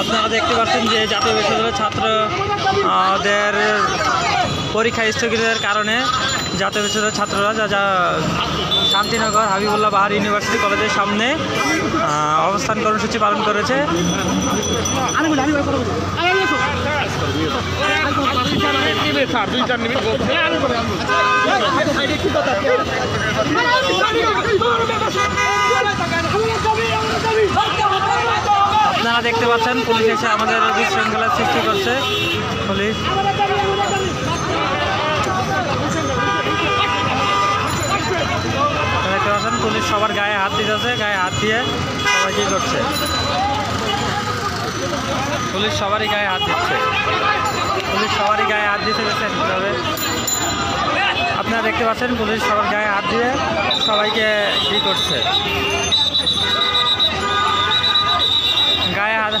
আপনারা দেখতে পাচ্ছেন যে জাতীয় বিশ্ববিদ্যালয়ের ছাত্রদের পরীক্ষা স্থগিতের কারণে জাতীয় বিশ্ববিদ্যালয়ের ছাত্ররা যা যা শান্তিনগর, হাবিবুল্লাহ বাহার ইউনিভার্সিটি কলেজের সামনে অবস্থান কর্মসূচি পালন করেছে। আপনারা দেখতে পাচ্ছেন, পুলিশ এসে আমাদের বিশৃঙ্খলার সৃষ্টি করছে। পুলিশ। দেখতে পাচ্ছেন, পুলিশ সবার গায়ে হাত দিতেছে, গায়ে হাত দিয়ে সবাই কী করছে? পুলিশ সবারই গায়ে হাত দিচ্ছে। পুলিশ সবারই গায়ে হাত দিতে গেছেন কীভাবে? আপনারা দেখতে পাচ্ছেন, পুলিশ সবার গায়ে হাত দিয়ে সবাইকে কী করছে? গায়ে হাত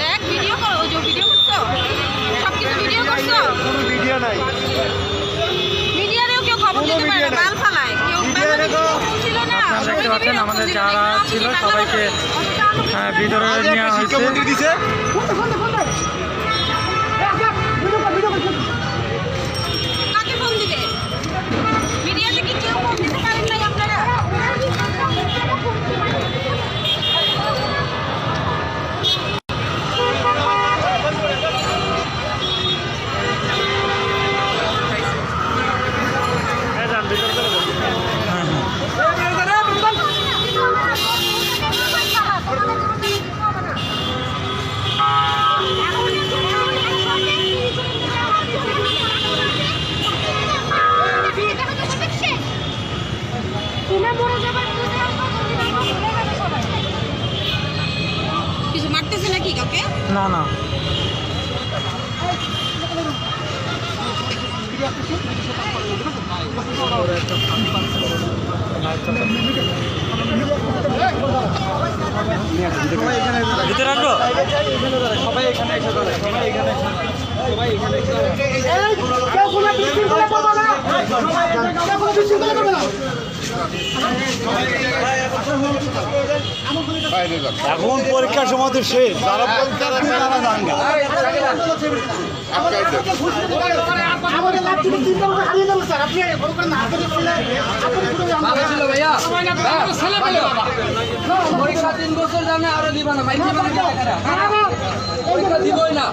দেখ ভিডিও করো ওই যে ভিডিও করছ সব কিছু ভিডিও করছ ভিডিও নাই মিডিয়ারেও কেউ খবর দিতে পারে না মাল ফালায় কেউ ছিল না আপনারা দেখতে পাচ্ছেন। আমাদের যারা ছিল সবাইকে হ্যাঁ, ভিতরে নেওয়া হয়েছে। না না। ভিতরে আসব? সবাই সবাই এখানে সবাই এখানে এখন পরীক্ষার সময় তো শেষ। যারা পরীক্ষা রাখবে তারা না পরীক্ষা তিন বছর জানে আরও দিবা না। না দিবই না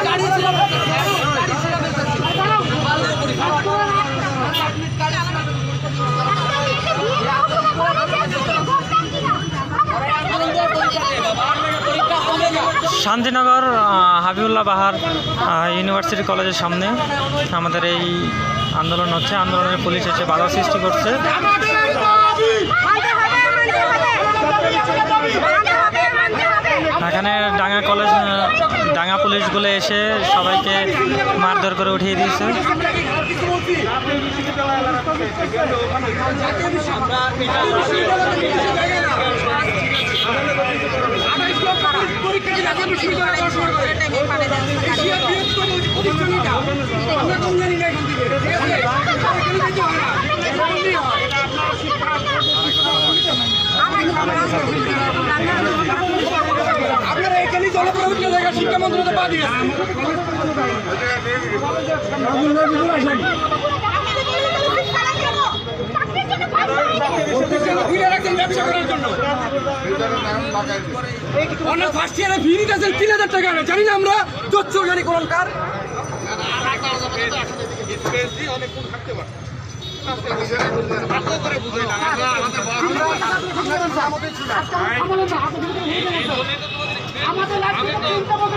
গাড়ি ছিল গাড়ি ছিল শান্তিনগর আহ, হাবিবুল্লাহ বাহার ইউনিভার্সিটি কলেজের সামনে আমাদের এই আন্দোলন হচ্ছে আন্দোলনের পুলিশ এসে বাধা সৃষ্টি করছে এখানে ডাঙ্গা কলেজ ডাঙ্গা পুলিশগুলো এসে সবাইকে মারধর করে উঠিয়ে দিয়েছে আপনারা এখানে জনপ্রতিনিধি জায়গা শিক্ষামন্ত্রী তো বাদ দিয়েছে অনেক ফার্স্ট ইয়ারে ফি নিতেছেন তিন হাজার টাকা জানি না আমরা তথ্য জানি কোন কার। চিন্তা করে